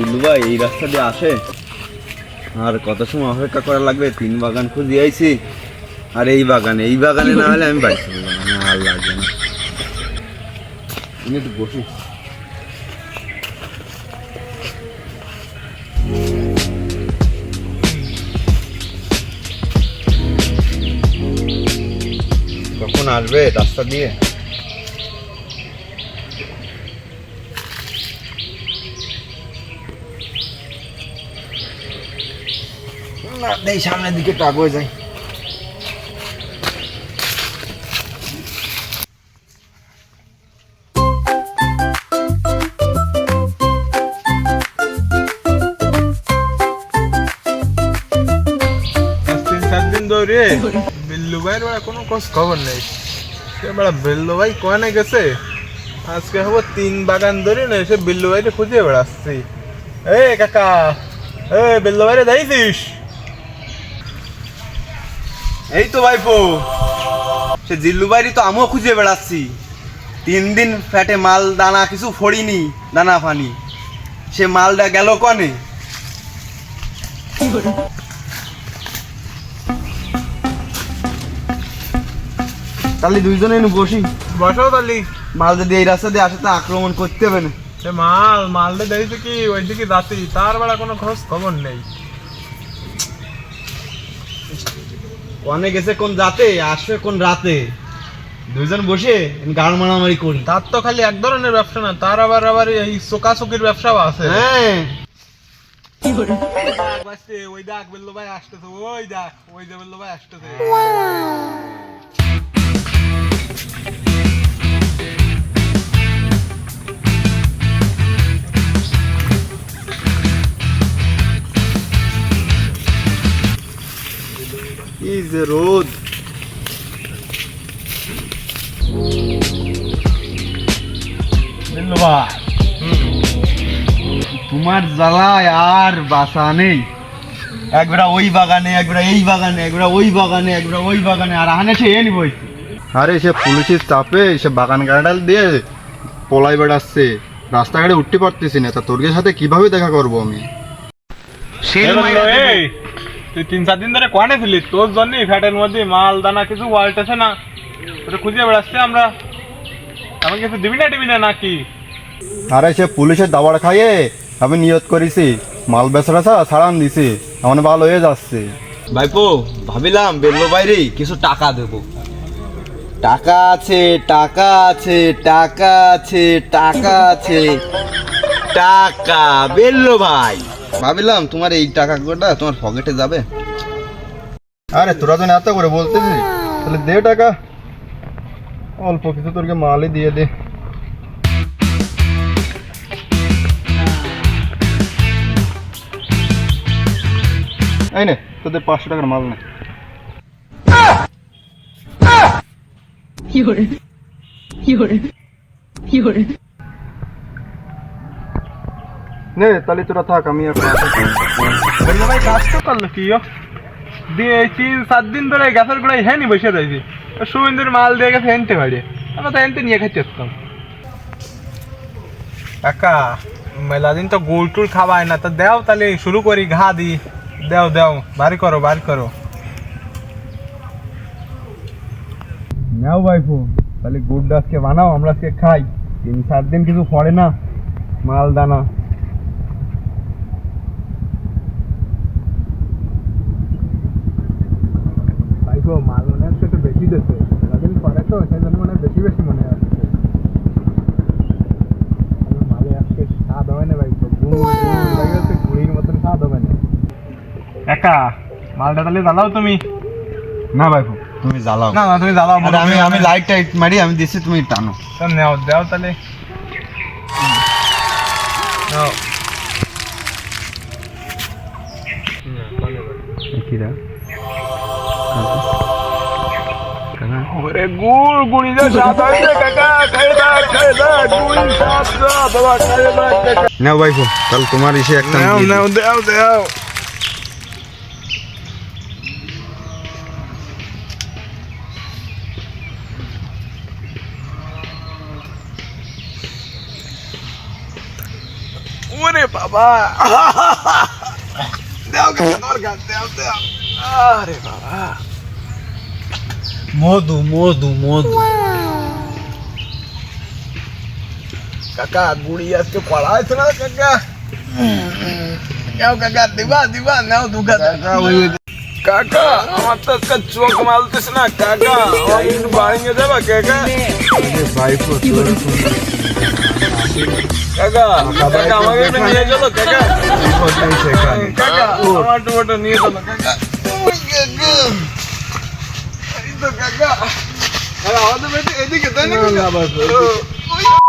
দিল্লু ভাই, এই রাস্তা দিয়ে আসে। আর কত সময় অপেক্ষা করা লাগবে? তিন বাগান খুঁজে আইছি। আর এই বাগানে এই বাগানে না হলে আমি যাব আর লাগবে না। একটু বসি। কখন আসবে রাস্তা দিয়ে? না, দেই, সামনের দিকে চার দিন ধরে বিল্লু ভাইয়ের বেলা কোনো খোঁজ খবর নেই। বেলা বিল্লু ভাই কনে গেছে? আজকে হব তিন বাগান ধরে না এসে বিল্লু ভাইরে খুঁজে বেড়াচ্ছি। এ, কাকা, এ, বিল্লু ভাইরে যাইছিস এই তো ভাইপো। সে জিল্লু বাইরি তো আমিও খুঁজে বেড়াচ্ছি। তিন দিন ফ্যাটে মাল দানা কিছু ফড়িনি দানা ফানি। সে মালটা গেল কনে? তাহলে দুইজনে এনে বসি। বসো তালি মাল যদি এই রাস্তা দিয়ে আসে তা আক্রমণ করতে হবে না। সে মাল মালটা দেখছি কি ওইদিকে যাচ্ছি তার বেলা কোনো খোঁজ খবর নেই। কনে গেছে কোন রাতে আসবে কোন রাতে? দুইজন বসে গান মারামারি করি। তার তো খালি এক ধরনের ব্যবসা না তার আবার আবার এই চোকাচোকির ব্যবসা আছে। হ্যাঁ। ওই দেখ বলল ভাই আসতেছে ওই দেখ ওই যে বলল ভাই আসতেছে। যে রোদ। তোমার জ্বালায় আর বাসা নেই। একবার ওই বাগানে একবার এই বাগানে একবার ওই বাগানে একবার ওই বাগানে আর আনে সে এনি বই আরে সে পুলিশের চাপে সে বাগান গাড়াল দিয়ে পলাই বেড়াচ্ছে। রাস্তাঘাটে উঠতে পারতেছি না। তা তোর সাথে কীভাবে দেখা করব আমি? তুই তিন চার দিন ধরে কোয়ানে ছিলি তোর জন্যই ফ্যাটের মধ্যে মাল দানা কিছু ওয়াল্টেছে না? তোকে খুঁজে বেড়াচ্ছি আমরা। আমি কিছু দিবি না দিবি না নাকি আরে সে পুলিশের দাবার খাইয়ে আমি নিয়ত করেছি। মাল বেচা বেচা ছাড়ান দিছি। আমার ভালো হয়ে যাচ্ছে। ভাইপো ভাবিলাম বেরলো বাইরে কিছু টাকা দেব। টাকা আছে টাকা আছে টাকা আছে টাকা আছে। টাকা বেরলো ভাই। ভাবিলাম তোমার এই টাকা কটা তোমার পকেটে যাবে। আরে তোরা তো এত করে বলতেছি তাহলে দে টাকা। অল্প কিছু তোরকে মালই দিয়ে দে। এই নে তোদের পাঁচশো টাকার মাল নে। কি হরে কি করে কি হরে নে তাহলে তোরা থাক আমি। বলল ভাই কাজ তো করল কি ও? দিয়ে তিন সাত দিন ধরে গ্যাসের গোড়ায় হ্যানি বসে রয়েছি। সুবিন্দর মাল দিয়ে গেছে হেনতে বাড়ি আমরা তো হেনতে নিয়ে খাইতে আসতাম। কাকা মেলা দিন তো গোল টুল খাওয়ায় না তো দেও তাহলে শুরু করি ঘা দি। দেও দেও বাড়ি করো বাড়ি করো। নাও ভাইপো তাহলে গুড়টা আজকে বানাও আমরা আজকে খাই। তিন চার দিন কিছু পড়ে না মাল দানা ভাইগো মাল মনে হচ্ছে একটু বেশি দিচ্ছে। দিন পরে তো সেই জন্য মনে বেশি বেশি মনে হচ্ছে মালে আজকে স্বাদ হবে না ভাই গুড়ির মতন স্বাদ হবে না। একা মালটা তাহলে জ্বালাও তুমি। না ভাইপো তুমি জ্বালাও। না না তুমি জ্বালাও আমি আমি লাইট টাইট মারি আমি দিছি তুমি টানো। নেও দাও তাহলে। নাও। ওরে গুড় গুড়ি যা স্বাদ হয়েছে কাকা খাই দাও খাই দাও গুড়ি স্বাদ দাও বাবা খাই দাও কাকা নাও ভাইপো তাহলে তোমার ইসে একটা আমি নাও দিয়ে দিই। নাও দাও দাও ওরে ওরে বাবা দেও কাকা তোমার গাছ দেও দেও আরে বাবা মধু মধু মধু কাকা গুড়ি আজকে পড়া হয়েছে না কাকা নাও কাকা দিবা দিবা নাও দুগা কাকা আমার তো আজকে চোখ মালতেছে না কাকা আমার একটু বাড়ি নিয়ে যাবা কাকা কাকা কাকা আমাকে একটু নিয়ে চলো কাকা কাকা আমার টুমাটো নিয়ে চলো কাকা ওই কাকা এই তো কাকা আরে আমাদের বেটি